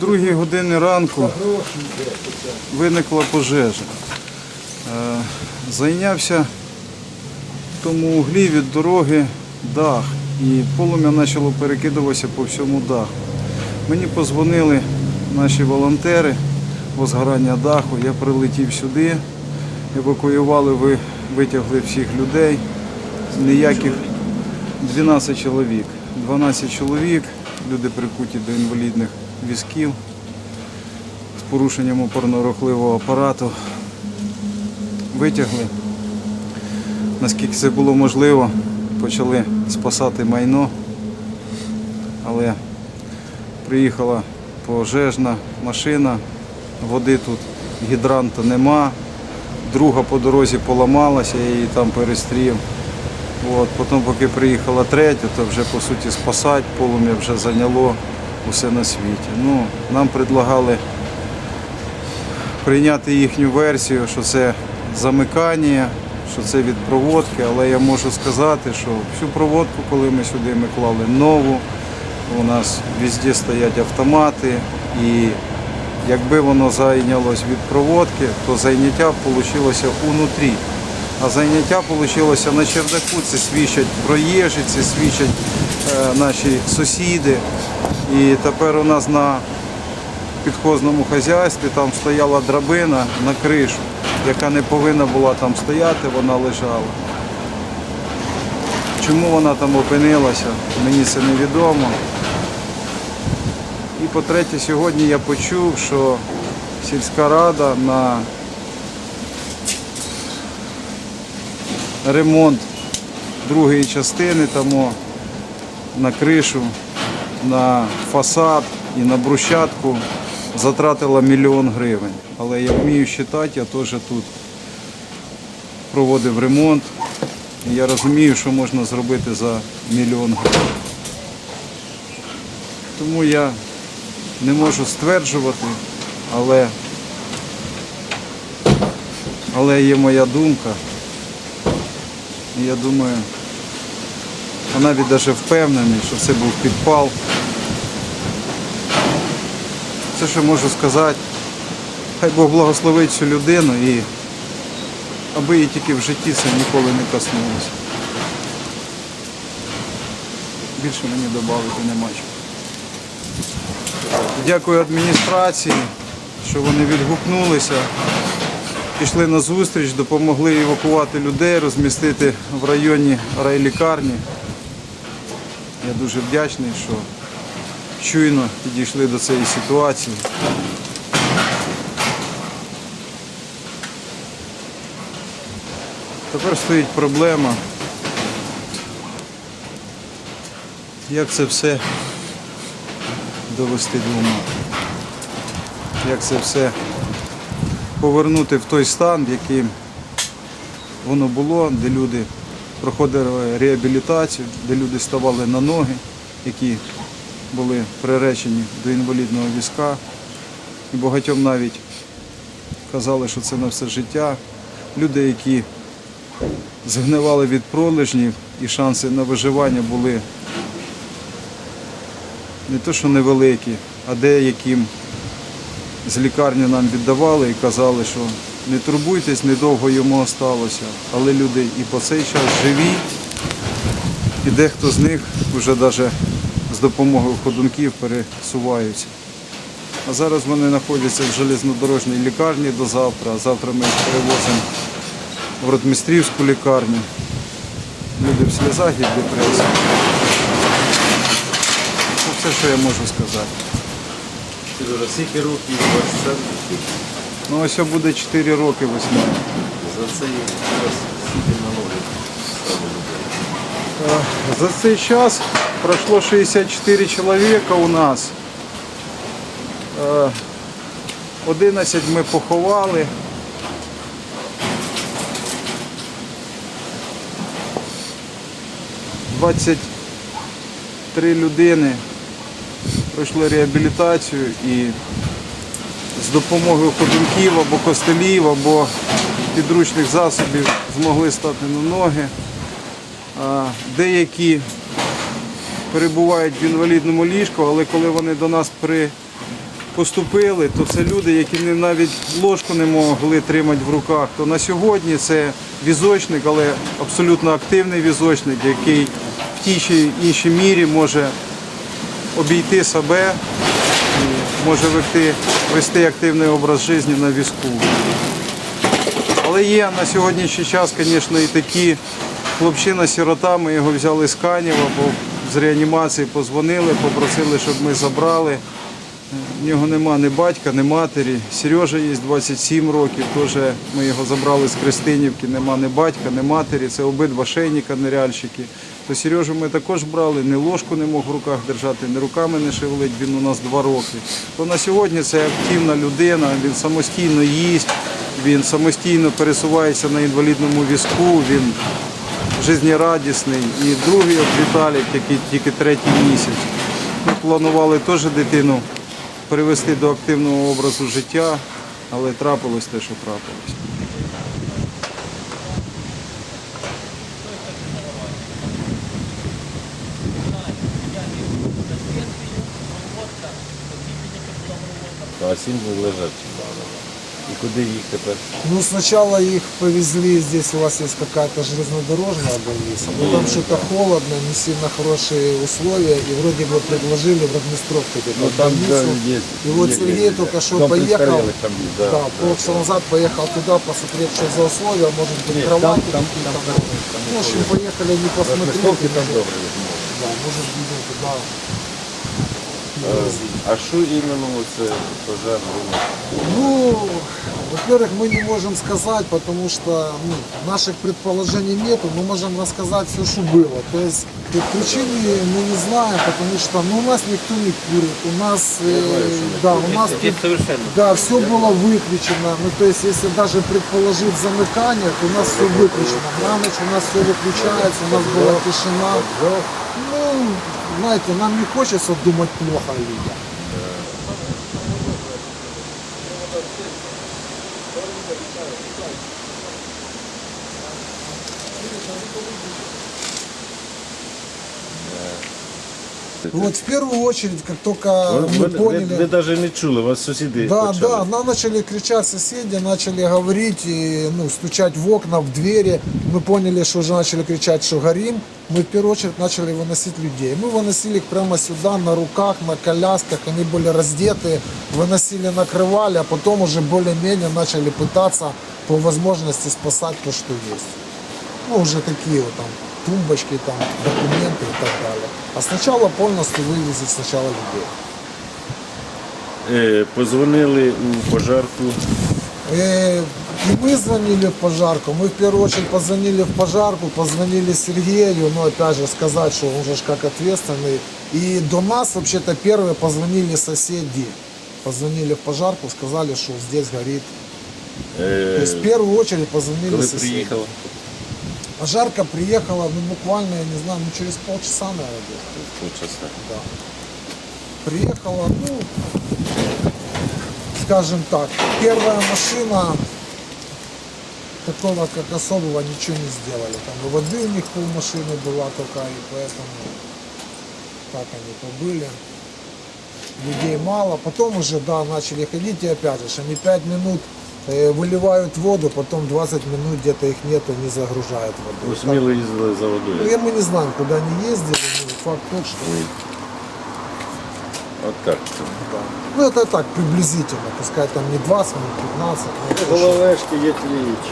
Другій годині ранку виникла пожежа. Е, Зайнявся в тому углі від дороги дах і полум'я почало перекидуватися по всьому даху. Мені позвонили наші волонтери по згорання даху. Я прилетів сюди, евакуювали, ви- витягли всіх людей. Ніяких 12 чоловік. 12 чоловік, люди прикуті до інвалідних візків з порушенням опорно-рухливого апарату. Витягли. Наскільки це було можливо, почали спасати майно, але приїхала пожежна машина, води тут гідранта нема, друга по дорозі поламалася, я її там перестрів. От, потім, поки приїхала третя, то вже по суті спасати, полум'я вже зайняло усе на світі. Ну, нам предлагали прийняти їхню версію, що це замикання, що це від проводки, але я можу сказати, що всю проводку, коли ми сюди ми клали нову, у нас везде стоять автомати, і якби воно зайнялось від проводки, то зайняття вийшло унутрі. А заняття вийшло на чердаку, це свідчать проїжджі, це свідчать е, наші сусіди. І тепер у нас на підхозному хазяйстві там стояла драбина на кришу, яка не повинна була там стояти, вона лежала. Чому вона там опинилася, мені це невідомо. І по-третє, сьогодні я почув, що сільська рада на ремонт другої частини тому на кришу, на фасад і на брусчатку затратила мільйон гривень. Але я вмію вважати, я теж тут проводив ремонт. І я розумію, що можна зробити за мільйон гривень. Тому я не можу стверджувати, але, але є моя думка. Я думаю, а навіть навіть впевнений, що це був підпал. Це що можу сказати. Хай Бог благословить цю людину і аби її тільки в житті це ніколи не коснулося. Більше мені додати нема чого. Дякую адміністрації, що вони відгукнулися, пішли на зустріч, допомогли евакувати людей, розмістити в районі райлікарні. Я дуже вдячний, що чуйно підійшли до цієї ситуації. Тепер стоїть проблема, як це все довести до ума. Як це все повернути в той стан, в яким воно було, де люди проходили реабілітацію, де люди ставали на ноги, які були приречені до інвалідного візка. І багатьом навіть казали, що це на все життя. Люди, які згнивали від пролежнів і шанси на виживання були не то, що невеликі, а деяким з лікарні нам віддавали і казали, що не турбуйтесь, недовго йому осталося. Але люди і по цей час живі, і дехто з них вже навіть з допомогою ходунків пересуваються. А зараз вони знаходяться в железнодорожній лікарні до завтра, а завтра ми їх перевозимо в Ротмістрівську лікарню. Люди в сльозах і в депресії. Це все, що я можу сказати. Скільки років у вас це? Ну ось буде 4 роки весна. За це є у вас скільки налогів стало людей? За цей час пройшло 64 чоловіка у нас. Е, 11 ми поховали. Двадцять три людини пройшли реабілітацію і з допомогою ходунків або костелів, або підручних засобів змогли стати на ноги. Деякі перебувають в інвалідному ліжку, але коли вони до нас поступили, то це люди, які навіть ложку не могли тримати в руках. То на сьогодні це візочник, але абсолютно активний візочник, який в тій чи іншій мірі може обійти себе може вести, вести активний образ життя на візку. Але є на сьогоднішній час, звісно, і такі хлопчина-сірота, ми його взяли з Канєва, бо з реанімації позвонили, попросили, щоб ми забрали. В нього нема ні батька, ні матері. Сережа є 27 років, теж ми його забрали з Христинівки, нема ні батька, ні матері. Це обидва шейника, неряльщики. То Сережу ми також брали, ні ложку не мог в руках держати, ні руками не шевелить, він у нас два роки. То на сьогодні це активна людина, він самостійно їсть, він самостійно пересувається на інвалідному візку, він жизнерадісний. І другий от Віталік, який тільки третій місяць. Ми планували теж дитину привести до активного образу життя, але трапилось те, що трапилось. А сім лежать. І куди їх тепер? Ну, сначала их повезли, здесь у вас есть какая-то железнодорожная больница, потом что-то холодно, не сильно хорошие условия, и вроде бы предложили в Рогнестровку где-то Ну, там, да, есть. И вот Есть, Сергей есть, только что Дом поехал, престарелых там есть, да, да, полчаса назад поехал туда, посмотреть, что за условия, может быть, Нет, кровати там- там- какие-то там- там Ну, в общем, поехали не посмотреть. Ростовки там добре. Да, может, видно туда. А що іменно це пожар був? Ну, во-первых, мы не можем сказать, потому что ну, наших предположений нету. Мы можем рассказать все, что было. То есть э, причины мы не знаем, потому что ну, у нас никто не курит. У нас, э, да, у нас тут, да, все было выключено. Ну, то есть, если даже предположить замыкание, то у нас все выключено. На ночь у нас все выключается, у нас была тишина. Ну, знаете, нам не хочется думать плохо о людях. Вот в первую очередь, как только Ви, мы ви, ви, поняли... ви навіть не чули, вас сусіди Да, почали. да, нам начали кричать соседи, начали говорить, и, ну, стучать в окна, в двери. Мы поняли, что уже начали кричать, что горим. Мы в первую очередь начали выносить людей. Мы выносили их прямо сюда, на руках, на колясках, они были раздеты, выносили, накрывали, а потом уже более-менее начали пытаться по возможности спасать то, что есть. Ну, уже такие вот там тумбочки, там, документы и так далее. А сначала полностью вывезли сначала людей. Е, позвонили у пожарку. Э, И мы звонили в пожарку, мы в первую очередь позвонили в пожарку, позвонили Сергею, ну опять же сказать, что он же ж как ответственный. И до нас вообще-то первые позвонили соседи. Позвонили в пожарку, сказали, что здесь горит. То Е, есть в первую очередь позвонили коли соседи. приїхала? Пожарка приехала, ну буквально, я не знаю, ну через полчаса, наверное. Полчаса. Да. Приехала, ну, скажем так, первая машина такого как особого ничего не сделали. Там воды у них пол машины была только, и поэтому так они побыли. Людей мало, потом уже, да, начали ходить, и опять же, они 5 минут выливают воду, потом 20 минут где-то их нету, не загружают воду. Ви сміло їздили за Ну, водою. я- мы не знаем, куда они ездили, но факт тот, что От так. Да. Ну это так приблизительно, пускай там не 20 минут, 15, но это уже- Головешки є тліють.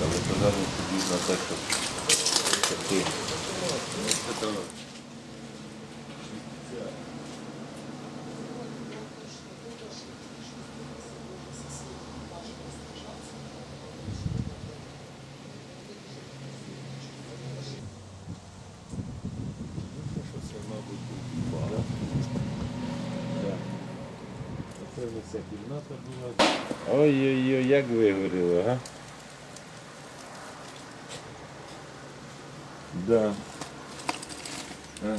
Але пожарник підійшов Ой-ой-ой, як вигоріло, га? Да. А.